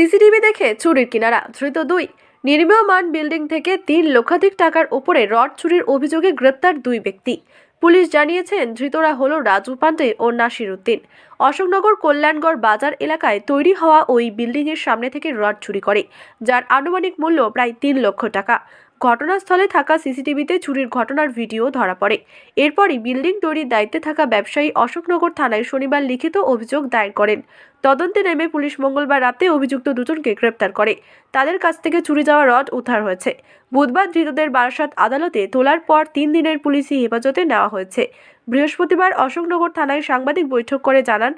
CCTV দেখে চুরির কিনারা। ধৃত দুই নির্মীয়মান বিল্ডিং থেকে তিন লক্ষাধিক টাকার ওপরে রড চুরির অভিযোগে গ্রেপ্তার দুই ব্যক্তি। পুলিশ জানিয়েছেন, ধৃতরা হল রাজু পান্ডে ও নাসির উদ্দিন অশোকনগর কল্যাণগড় বাজার এলাকায় তৈরি হওয়া ওই বিল্ডিংয়ের সামনে থেকে রড চুরি করে, যার আনুমানিক মূল্য প্রায় তিন লক্ষ টাকা। ঘটনাস্থলে থাকা সিসিটিভিতে চুরির ঘটনার ভিডিও ধরা পড়ে। এরপরই বিল্ডিং তৈরির দায়িত্বে থাকা ব্যবসায়ী অশোকনগর থানায় শনিবার লিখিত অভিযোগ দায়ের করেন। তদন্তে নেমে পুলিশ মঙ্গলবার রাতে অভিযুক্ত দুজনকে গ্রেপ্তার করে। তাদের কাছ থেকে চুরি যাওয়া রড উদ্ধার হয়েছে। বুধবার ধৃতদের বারাসাত আদালতে তোলার পর তিন দিনের পুলিশি হেফাজতে নেওয়া হয়েছে। বৃহস্পতিবার অশোকনগর থানায় সাংবাদিক বৈঠক করে জানান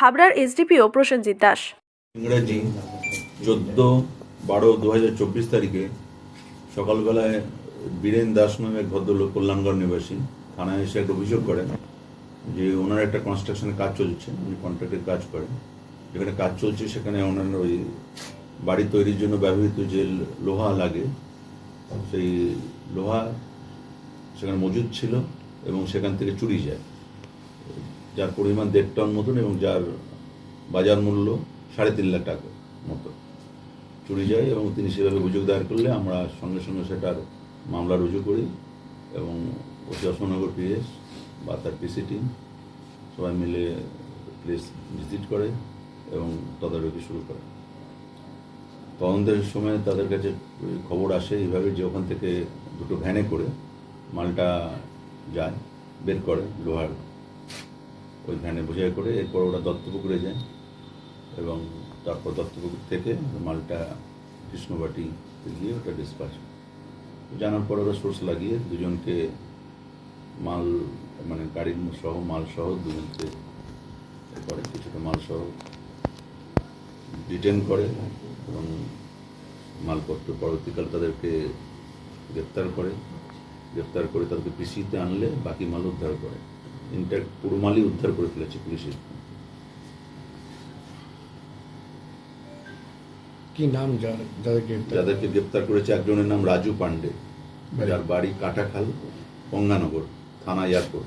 হাবড়ার এসডিপিও প্রসেনজিৎ দাস। ইংরাজি চোদ্দ বারো দু তারিখে সকালবেলায় বীরেন দাস নামে এক ভদ্রলোক, কল্যাণগড় নিবাসী, থানায় এসে একটা অভিযোগ করেন যে ওনার একটা কনস্ট্রাকশনের কাজ চলছে, উনি কন্ট্রাক্টের কাজ করেন। যেখানে কাজ চলছে সেখানে ওনার ওই বাড়ি তৈরির জন্য ব্যবহৃত যে লোহা লাগে, সেই লোহা সেখানে মজুদ ছিল এবং সেখান থেকে চুরি যায়। যার পরিমাণ দেড় টন মতন এবং যার বাজার মূল্য সাড়ে তিন লাখ টাকা মতো। চুরি যায় এবং তিনি সেভাবে অভিযোগ দায়ের করলে আমরা সঙ্গে সঙ্গে সেটার মামলা রুজু করি এবং অতি অশোকনগর পিএস বা তার পিসি টিম সবাই মিলে প্লেস ভিজিট করে এবং তদারকি শুরু করে। তদন্তের সময় তাদের কাছে খবর আসে এইভাবে যে ওখান থেকে দুটো ভ্যানে করে মালটা যায়, বের করে লোহার ওই ভ্যানে বোঝাই করে, এরপর ওরা দত্তপুকুরে যায় এবং তারপর দত্তপুকুর থেকে মালটা কৃষ্ণবাটি গিয়ে ওটা ডিসপাচ জানার পর ওরা সোর্স লাগিয়ে দুজনকে মাল মানে গাড়ির সহ, মাল সহ দুজনকে করে, কিছুটা মাল সহ ডিটেন করে এবং মালপত্র পরবর্তীকাল তাদেরকে গ্রেপ্তার করে। গ্রেপ্তার করে তাদেরকে পিসিতে আনলে বাকি মাল উদ্ধার করে। ইনট্যাক্ট পুরো মালই উদ্ধার করে ফেলেছে পুলিশের। কি নাম যা- যাদের যাদেরকে গ্রেপ্তার করেছে একজনের নাম রাজু পান্ডে যার বাড়ি কাটাখাল গঙ্গানগর থানা এয়ারপোর্ট।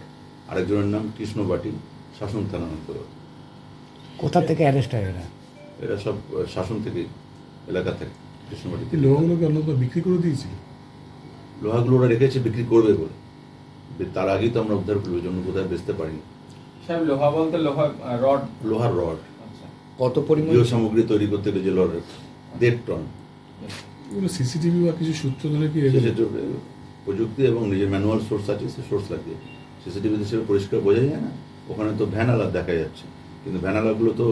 আরেকজনের নাম কৃষ্ণবাটি শাসন থানা অন্তর্গত। কোথা থেকে অ্যারেস্ট হয় এরা এরা সব শাসন থেকে এলাকা থেকে কৃষ্ণবাটি লোহাগুলোকে অন্য তো বিক্রি করে দিয়েছিল লোহাগুলো ওরা রেখেছে বিক্রি করবে বলে। তার আগেই তো আমরা উদ্ধার করব জন্য কোথায় বেচতে পারিনি। সাহেব লোহা বলতে লোহা রড? লোহার রড। আচ্ছা। কত পরিমাণ? সামগ্রী তৈরি করতে গেলে যে লড়ের দেড় টন সিসিটিভি বা কিছু সূত্র ধরে কি প্রযুক্তি এবং নিজের ম্যানুয়াল সোর্স আছে সে সোর্স লাগিয়ে। সিসিটিভিতে সেটা পরিষ্কার বোঝা যায় না। ওখানে তো ভ্যান আলাদা দেখা যাচ্ছে। কিন্তু ভ্যান আলাগুলো তো